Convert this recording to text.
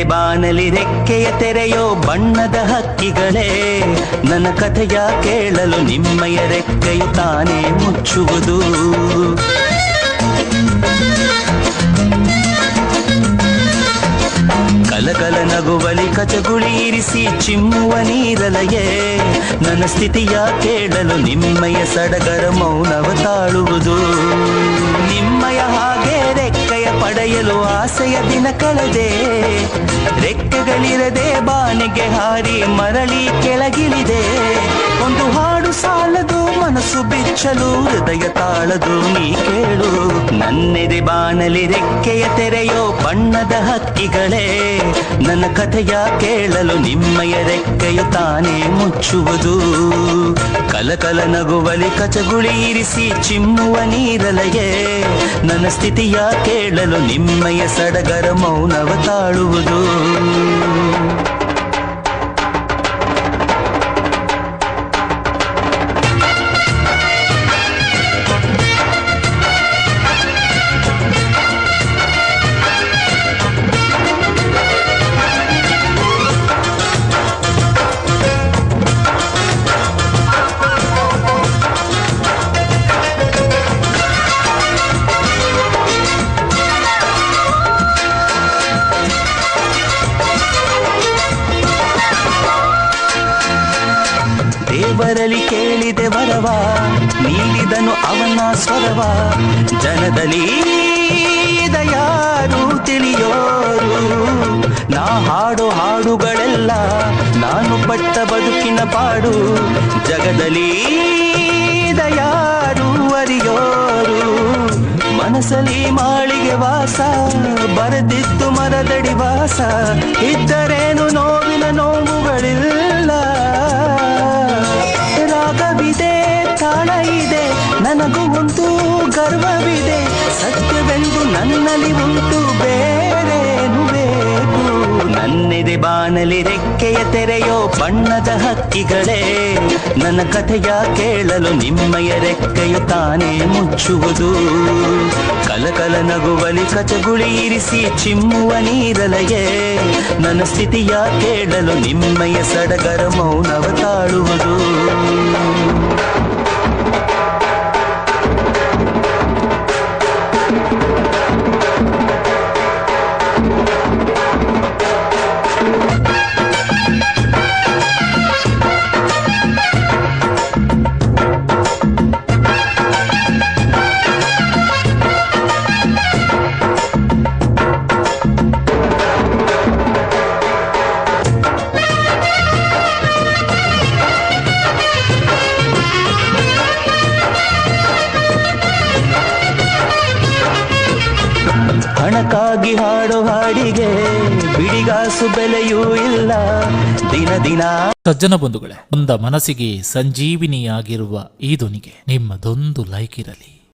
ನನ್ನೆದೆ ಬಾನಲಿ ರೆಕ್ಕೆಯ ತೆರೆಯೋ ಬಣ್ಣದ ಹಕ್ಕಿಗಳೇ. ನನ್ನ ಕಥೆಯ ಕೇಳಲು ನಿಮ್ಮಯ ರೆಕ್ಕೆಯು ತಾನೇ ಮುಚ್ಚುವುದು. ಕಲಕಲ ನಗುವಲಿ ಕಚಗುಳಿ ಇರಿಸಿ ಚಿಮ್ಮುವ ನೀರಲಯೇ. ನನ್ನ ಸ್ಥಿತಿಯ ಕೇಳಲು ನಿಮ್ಮಯ ಸಡಗರ ಮೌನವ ತಾಳುವುದು. ಆಸೆಯ ದಿನ ಕಳೆದೆ ರೆಕ್ಕೆಗಳಿರದೆ ಬಾನಿಗೆ ಹಾರಿ ಮರಳಿ ಕೆಳಗಿಳಿದೆ. ಒಂದು ಹಾಡು ಸಾಲದು, ಮನಸ್ಸು ಬಿಚ್ಚಲು, ಹೃದಯ ತಾಳದು, ನೀ ಕೇಳು. ನನ್ನೆದೆ ಬಾನಲಿ ರೆಕ್ಕೆಯ ತೆರೆಯೋ ಬಣ್ಣದ ಹಕ್ಕಿಗಳೇ. ನನ್ನ ಕಥೆಯ ಕೇಳಲು ನಿಮ್ಮಯ ರೆಕ್ಕೆಯು ತಾನೇ ಮುಚ್ಚುವುದು. ಕಲಕಲ ನಗುವಲಿ ಕಚಗುಳಿ ಇರಿಸಿ ಚಿಮ್ಮುವ ನೀರಲಗೆ ನನ್ನ ಸ್ಥಿತಿಯ ಕೇಳಲು ನಿಮ್ಮಯ ಸಡಗರ ಮೌನವ ತಾಳುವುದು. ದೇವರಲ್ಲಿ ಕೇಳಿದೆ ವರವ, ನೀಡಿದನು ಅವನ ಸ್ವರವ. ಜನದಲ್ಲಿ ಯಾರು ತಿಳಿಯೋರು. ನಾ ಹಾಡು ಹಾಡುಗಳೆಲ್ಲ ನಾನು ಪಟ್ಟ ಬದುಕಿನ ಪಾಡು. ಜಗದಲ್ಲಿ ಯಾರು ಅರಿಯೋರು. ಮನಸ್ಸಲ್ಲಿ ಮಾಳಿಗೆ ವಾಸ, ಬರೆದಿದ್ದು ಮರದಡಿ ವಾಸ. ಇದ್ದರೇನು ನನಗೂ ಒಂದು ಗರ್ವವಿದೆ. ಸತ್ಯವೆಂದು ನನ್ನಲ್ಲಿ ಉಂಟು, ಬೇರೇನು ಬೇಕು? ನನ್ನೆದೆ ಬಾನಲಿ ರೆಕ್ಕೆಯ ತೆರೆಯೋ ಬಣ್ಣದ ಹಕ್ಕಿಗಳೇ. ನನ್ನ ಕಥೆಯ ಕೇಳಲು ನಿಮ್ಮಯ ರೆಕ್ಕೆಯು ತಾನೇ ಮುಚ್ಚುವುದು. ಕಲಕಲ ನಗುವಲಿ ಕಚಗುಳಿ ಇರಿಸಿ ಚಿಮ್ಮುವ ನೀರಲಯೇ. ನನ್ನ ಸ್ಥಿತಿಯ ಕೇಳಲು ನಿಮ್ಮಯ ಸಡಗರ ಮೌನವ ತಾಳುವುದು. ಹಣಕ್ಕಾಗಿ ಹಾಡೋ ಹಾಡಿಗೆ ಬಿಡಿಗಾಸು ಬೆಲೆಯೂ ಇಲ್ಲ. ದಿನ ದಿನ ಸಜ್ಜನ ಬಂಧುಗಳೇ ಒಂದ ಮನಸ್ಸಿಗೆ ಸಂಜೀವಿನಿಯಾಗಿರುವ ಈ ಧ್ವನಿಗೆ ನಿಮ್ಮದೊಂದು ಲೈಕ್ ಇರಲಿ